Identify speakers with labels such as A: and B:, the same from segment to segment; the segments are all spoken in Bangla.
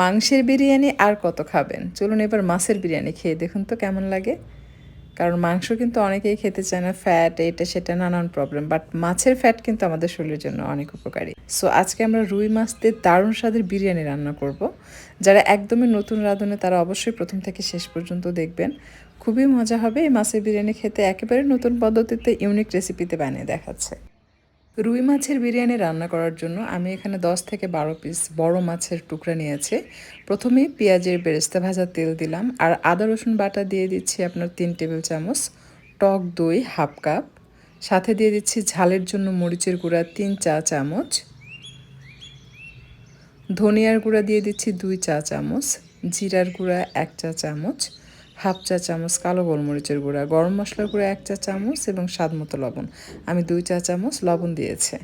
A: মাংসের বিরিয়ানি আর কত খাবেন? চলুন এবার মাছের বিরিয়ানি খেয়ে দেখুন তো কেমন লাগে। কারণ মাংস কিন্তু অনেকেই খেতে চায় না ফ্যাট এটা, সেটা, নানান প্রবলেম বাট মাছের ফ্যাট কিন্তু আমাদের শরীরের জন্য অনেক উপকারী। সো আজকে আমরা রুই মাছ দিয়ে দারুণ স্বাদের বিরিয়ানি রান্না করব। যারা একদমই নতুন রাঁধুনে, তারা অবশ্যই প্রথম থেকে শেষ পর্যন্ত দেখবেন। খুবই মজা হবে এই মাছের বিরিয়ানি খেতে, একেবারে নতুন পদ্ধতিতে ইউনিক রেসিপিতে বানিয়ে দেখাচ্ছে। রুই মাছের বিরিয়ানি রান্না করার জন্য আমি এখানে 10 থেকে বারো পিস বড় মাছের টুকরা নিয়েছি। প্রথমে পেঁয়াজের বেরেস্তা ভাজা তেল দিলাম আর আদা, রসুন বাটা দিয়ে দিচ্ছি আপনার তিন টেবিল চামচ, টক দই হাফ কাপ। সাথে দিয়ে দিচ্ছি ঝালের জন্য মরিচের গুঁড়া তিন চা চামচ। ধনিয়ার গুঁড়া দিয়ে দিচ্ছি দুই চা চামচ। জিরার গুঁড়া এক চা চামচ। হাফ চা চামচ কালো গোলমরিচের গুঁড়া, গরম মশলার গুঁড়া এক চা চামচ এবং স্বাদ মতো লবণ। আমি দুই চা চামচ লবণ দিয়েছে।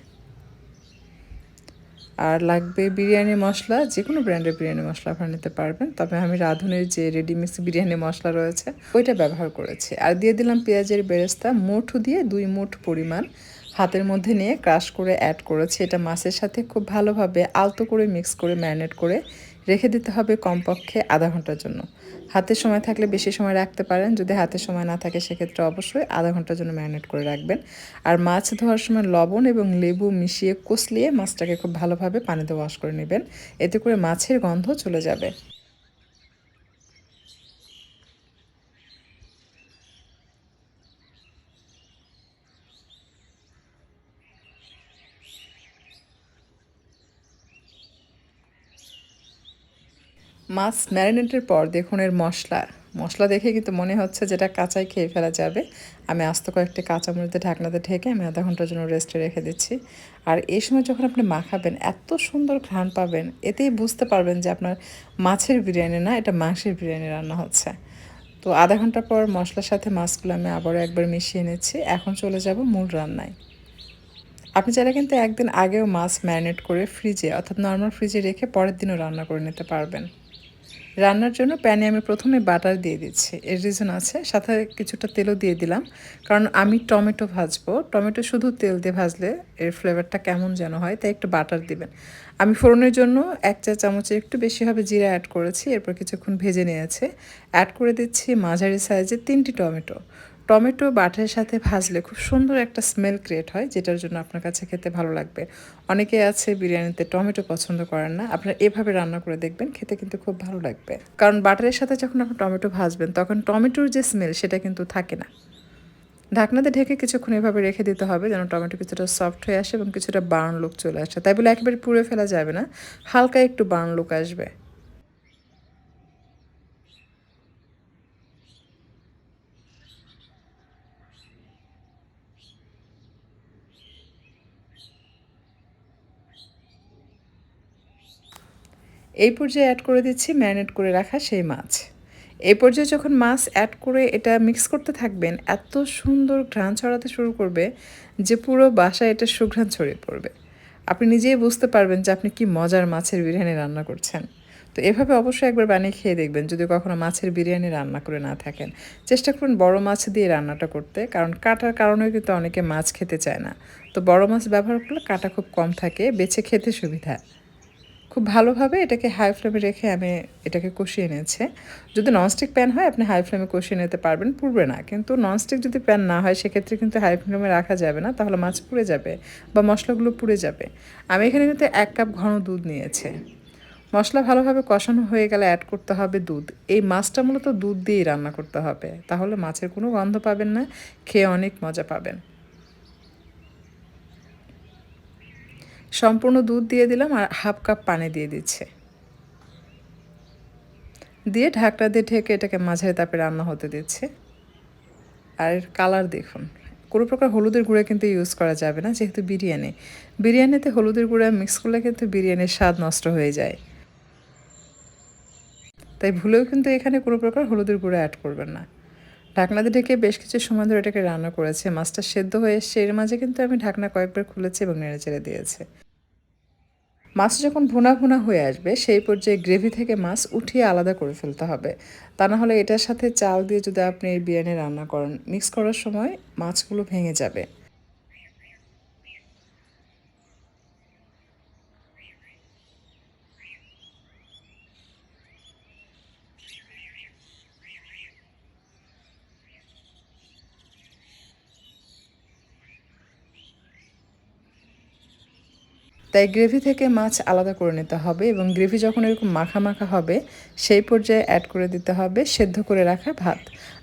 A: আর লাগবে বিরিয়ানি মশলা যে কোনো ব্র্যান্ডের বিরিয়ানি মশলা আপনারা নিতে পারবেন, তবে আমি রাঁধুনের যে রেডিমিক্স বিরিয়ানি মশলা রয়েছে, ওইটা ব্যবহার করেছি। আর দিয়ে দিলাম পেঁয়াজের বেরেস্তা, মুঠু দিয়ে দুই মুঠ পরিমাণ হাতের মধ্যে নিয়ে ক্রাশ করে অ্যাড করেছি। এটা মাছের সাথে খুব ভালোভাবে আলতো করে মিক্স করে ম্যারিনেট করে রেখে দিতে হবে কমপক্ষে আধা ঘণ্টার জন্য। হাতের সময় থাকলে বেশি সময় রাখতে পারেন। যদি হাতে সময় না থাকে সেক্ষেত্রে অবশ্যই আধা ঘণ্টার জন্য ম্যারিনেট করে রাখবেন। আর মাছ ধোয়ার সময় লবণ এবং লেবু মিশিয়ে কষলিয়ে মাছটাকে খুব ভালোভাবে পানিতে ওয়াশ করে নেবেন। এতে করে মাছের গন্ধ চলে যাবে। মাছ ম্যারিনেটের পর দেখুন এর মশলা। মশলা দেখে কিন্তু মনে হচ্ছে যেটা কাঁচাই খেয়ে ফেলা যাবে। আমি আস্ত কয়েকটি কাঁচামরিচে ঢাকনাতে ঢেকে আমি আধা ঘণ্টার জন্য রেস্টে রেখে দিচ্ছি। আর এই সময় যখন আপনি মাখাবেন, এত সুন্দর ঘ্রাণ পাবেন, এতেই বুঝতে পারবেন যে আপনার মাছের বিরিয়ানি না, এটা মাংসের বিরিয়ানি রান্না হচ্ছে। তো আধা ঘণ্টা পর মশলার সাথে মাছগুলো আমি আবারও একবার মিশিয়ে নিচ্ছি। এখন চলে যাব মূল রান্নায়। আপনি চাইলে কিন্তু একদিন আগেও মাছ ম্যারিনেট করে ফ্রিজে অর্থাৎ নর্মাল ফ্রিজে রেখে পরের দিনও রান্না করে নিতে পারবেন। রান্নার জন্য প্যানে আমি প্রথমে বাটার দিয়ে দিচ্ছি। এর রিজন আছে, সাথে কিছুটা তেলও দিয়ে দিলাম। কারণ আমি টমেটো ভাজবো। টমেটো শুধু তেল দিয়ে ভাজলে এর ফ্লেভারটা কেমন যেন হয়, তাই একটু বাটার দিবেন। আমি ফোড়নের জন্য এক চা চামচে একটু বেশি হবে জিরা অ্যাড করেছি, এরপর কিছুক্ষণ ভেজে নিয়েছে। অ্যাড করে দিচ্ছি মাঝারি সাইজের তিনটি টমেটো। টমেটো বাটারের সাথে ভাজলে খুব সুন্দর একটা স্মেল ক্রিয়েট হয়, যেটার জন্য আপনার কাছে খেতে ভালো লাগবে। অনেকে আছে বিরিয়ানিতে টমেটো পছন্দ করেন না, আপনারা এভাবে রান্না করে দেখবেন, খেতে কিন্তু খুব ভালো লাগবে। কারণ বাটারের সাথে যখন আপনি টমেটো ভাজবেন, তখন টমেটোর যে স্মেল সেটা কিন্তু থাকে না। ঢাকনাতে ঢেকে কিছুক্ষণ এভাবে রেখে দিতে হবে, যেন টমেটো কিছুটা সফট হয়ে আসে এবং কিছুটা বার্ন লুক চলে আসে। তাই বলে একেবারে পুড়ে ফেলা যাবে না, হালকা একটু বার্ন লুক আসবে। এই পর্যায়ে অ্যাড করে দিচ্ছি ম্যারিনেট করে রাখা সেই মাছ। এই পর্যায়ে যখন মাছ অ্যাড করে এটা মিক্স করতে থাকবেন, এত সুন্দর ঘ্রাণ ছড়াতে শুরু করবে যে পুরো বাসায় এটা সুঘ্রাণ ছড়িয়ে পড়বে। আপনি নিজেই বুঝতে পারবেন যে আপনি কি মজার মাছের বিরিয়ানি রান্না করছেন। তো এভাবে অবশ্যই একবার বানিয়ে খেয়ে দেখবেন, যদি কখনো মাছের বিরিয়ানি রান্না করে না থাকেন। চেষ্টা করুন বড় মাছ দিয়ে রান্নাটা করতে, কারণ কাটার কারণেও কিন্তু অনেকে মাছ খেতে চায় না। তো বড় মাছ ব্যবহার করলে কাটা খুব কম থাকে, বেছে খেতে সুবিধা। খুব ভালোভাবে এটাকে হাই ফ্লেমে রেখে আমি এটাকে কষিয়ে নিয়েছি। যদি ননস্টিক প্যান হয়, আপনি হাই ফ্লেমে কষিয়ে নিতে পারবেন, পুড়বে না। কিন্তু ননস্টিক যদি প্যান না হয়, সেক্ষেত্রে কিন্তু হাই ফ্লেমে রাখা যাবে না, তাহলে মাছ পুড়ে যাবে বা মশলাগুলো পুড়ে যাবে। আমি এখানে কিন্তু এক কাপ ঘন দুধ নিয়েছি। মশলা ভালোভাবে কষানো হয়ে গেলে অ্যাড করতে হবে দুধ। এই মাছটা মূলত দুধ দিয়েই রান্না করতে হবে। তাহলে মাছের কোনো গন্ধ পাবেন না, খেয়ে অনেক মজা পাবেন। সম্পূর্ণ দুধ দিয়ে দিলাম আর হাফ কাপ পানি দিয়ে দিচ্ছে। দিয়ে ঢাকটা দিয়ে ঢেকে এটাকে মাঝারি তাপে রান্না হতে দিচ্ছে। আর কালার দেখুন, কোনো প্রকার হলুদের গুঁড়া কিন্তু ইউজ করা যাবে না, যেহেতু বিরিয়ানি। বিরিয়ানিতে হলুদের গুঁড়া মিক্স করলে কিন্তু বিরিয়ানির স্বাদ নষ্ট হয়ে যায়। তাই ভুলেও কিন্তু এখানে কোনো প্রকার হলুদের গুঁড়া অ্যাড করবেন না। ঢাকনাতে ঢেকে বেশ কিছু সময় ধরে এটাকে রান্না করেছে। মাছটা সেদ্ধ হয়ে এসছে, এর মাঝে কিন্তু আমি ঢাকনা কয়েকবার খুলেছি এবং নেড়ে চেড়ে দিয়েছে। মাছ যখন ভুনা ভুনা হয়ে আসবে, সেই পর্যায়ে গ্রেভি থেকে মাছ উঠিয়ে আলাদা করে ফেলতে হবে। তা না হলে এটার সাথে চাল দিয়ে যদি আপনি এই বিরিয়ানি রান্না করেন মিক্স করার সময় মাছগুলো ভেঙে যাবে। তাই গ্রেভি থেকে মাছ আলাদা করে নিতে হবে এবং গ্রেভি যখন এরকম মাখা মাখা হবে, সেই পর্যায়ে অ্যাড করে দিতে হবে সেদ্ধ করে রাখা ভাত।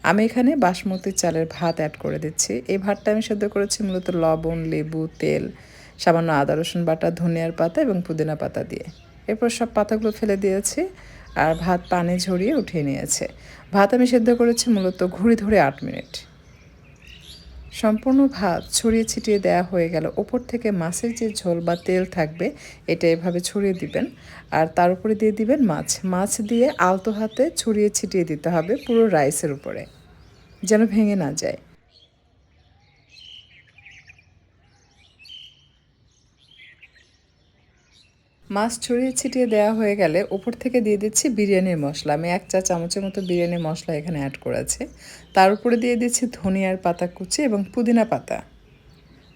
A: আমি এখানে বাসমতি চালের ভাত অ্যাড করে দিচ্ছি। এই ভাতটা আমি সেদ্ধ করেছি মূলত লবণ, লেবু, তেল, সামান্য আদা, রসুন বাটা, ধনিয়ার পাতা এবং পুদিনা পাতা দিয়ে। এরপর সব পাতাগুলো ফেলে দিয়েছি আর ভাত পানি ঝরিয়ে উঠিয়ে নিয়েছে। ভাত আমি সেদ্ধ করেছি মূলত ঘুরি ধরে আট মিনিট। সম্পূর্ণ ভাত ছড়িয়ে ছিটিয়ে দেওয়া হয়ে গেল। ওপর থেকে মাছের যে ঝোল বা তেল থাকবে, এটা এভাবে ছড়িয়ে দিবেন। আর তার উপরে দিয়ে দিবেন মাছ। মাছ দিয়ে আলতো হাতে ছড়িয়ে ছিটিয়ে দিতে হবে পুরো রাইসের উপরে, যেন ভেঙে না যায়। মাছ ছড়িয়ে ছিটিয়ে দেওয়া হয়ে গেলে ওপর থেকে দিয়ে দিচ্ছি বিরিয়ানির মশলা। আমি এক চা চামচের মতো বিরিয়ানির মশলা এখানে অ্যাড করেছি। তার উপরে দিয়ে দিচ্ছি ধনিয়ার পাতা কুচি এবং পুদিনা পাতা।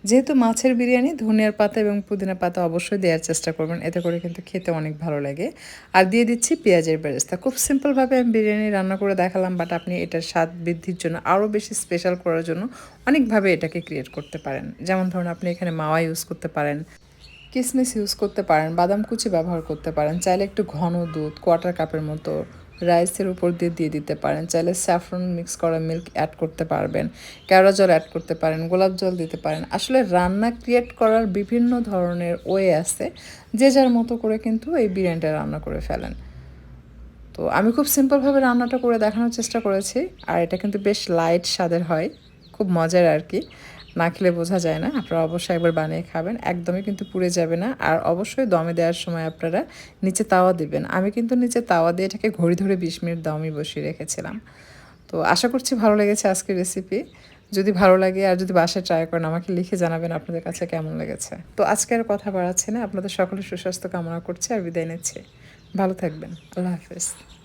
A: যেহেতু মাছের বিরিয়ানি, ধনিয়ার পাতা এবং পুদিনা পাতা অবশ্যই দেওয়ার চেষ্টা করবেন। এতে করে কিন্তু খেতে অনেক ভালো লাগে। আর দিয়ে দিচ্ছি পেঁয়াজের বেরেস্তা। খুব সিম্পলভাবে আমি বিরিয়ানি রান্না করে দেখালাম, বাট আপনি এটার স্বাদ বৃদ্ধির জন্য, আরও বেশি স্পেশাল করার জন্য অনেকভাবে এটাকে ক্রিয়েট করতে পারেন। যেমন ধরুন, আপনি এখানে মাওয়া ইউজ করতে পারেন। কিসমিস ইউজ করতে পারেন, বাদাম কুচি ব্যবহার করতে পারেন, চাইলে একটু ঘন দুধ কোয়ার্টার কাপের মতো রাইসের উপর দিয়ে দিয়ে দিতে পারেন, চাইলে স্যাফরন মিক্স করা মিল্ক অ্যাড করতে পারবেন কেওড়া জল অ্যাড করতে পারেন, গোলাপ জল দিতে পারেন। আসলে রান্না ক্রিয়েট করার বিভিন্ন ধরনের ওয়ে আছে, যে যার মতো করে কিন্তু এই বিরিয়ানিটা রান্না করে ফেলেন। তো আমি খুব সিম্পলভাবে রান্নাটা করে দেখানোর চেষ্টা করেছি, আর এটা কিন্তু বেশ লাইট স্বাদের হয়, খুব মজার আর কি। না খেলে বোঝা যায় না। আপনারা অবশ্যই একবার বানিয়ে খাবেন। একদমই কিন্তু পুড়ে যাবে না। আর অবশ্যই দমে দেওয়ার সময় আপনারা নিচে তাওয়া দিবেন। আমি কিন্তু নিচে তাওয়া দিয়ে এটাকে ঘড়ি ধরে বিশ মিনিট দমই বসিয়ে রেখেছিলাম। তো আশা করছি ভালো লেগেছে আজকের রেসিপি যদি ভালো লাগে আর যদি বাসায় ট্রাই করেন, আমাকে লিখে জানাবেন আপনাদের কাছে কেমন লেগেছে। তো আজকে আর কথা বাড়াচ্ছে না। আপনাদের সকলের সুস্বাস্থ্য কামনা করছি আর বিদায় নিচ্ছি। ভালো থাকবেন। আল্লাহ হাফেজ।